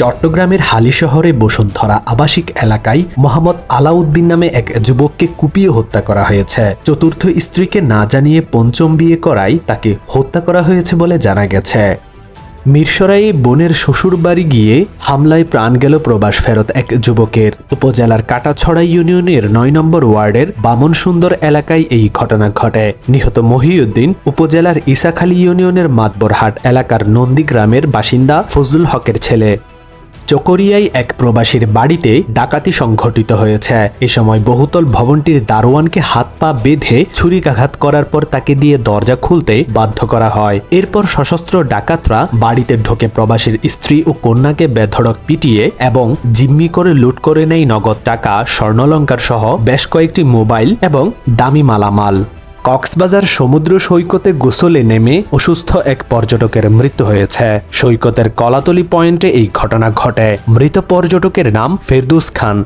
চট্টগ্রামের হালি শহরে বসুন্ধরা আবাসিক এলাকায় মোহাম্মদ আলাউদ্দিন নামে এক যুবককে কুপিয়ে হত্যা করা হয়েছে। চতুর্থ স্ত্রীকে না জানিয়ে পঞ্চম বিয়ে করায় তাকে হত্যা করা হয়েছে বলে জানা গেছে। মিরসরাইয়ে বোনের শ্বশুর বাড়ি গিয়ে হামলায় প্রাণ গেল প্রবাস ফেরত এক যুবকের। উপজেলার কাটাছড়া ইউনিয়নের নয় নম্বর ওয়ার্ডের বামন সুন্দর এলাকায় এই ঘটনা ঘটে। নিহত মহিউদ্দিন উপজেলার ইসাখালী ইউনিয়নের মাতবরহাট এলাকার নন্দী গ্রামের বাসিন্দা ফজলুল হকের ছেলে। চকরিয়ায় এক প্রবাসীর বাড়িতে ডাকাতি সংঘটিত হয়েছে। এ সময় বহুতল ভবনটির দারোয়ানকে হাত পা বেঁধে ছুরিকাঘাত করার পর তাকে দিয়ে দরজা খুলতে বাধ্য করা হয়। এরপর সশস্ত্র ডাকাতরা বাড়িতে ঢোকে প্রবাসীর স্ত্রী ও কন্যাকে বেধড়ক পিটিয়ে এবং জিম্মি করে লুট করে নেয় নগদ টাকা স্বর্ণলঙ্কার সহ বেশ কয়েকটি মোবাইল এবং দামি মালামাল। কক্সবাজার সমুদ্র সৈকতে গোসলে নেমে অসুস্থ এক পর্যটকের মৃত্যু হয়েছে। সৈকতের কলাতলি পয়েন্টে এই ঘটনা ঘটে। মৃত পর্যটকের নাম ফেরদুস খান।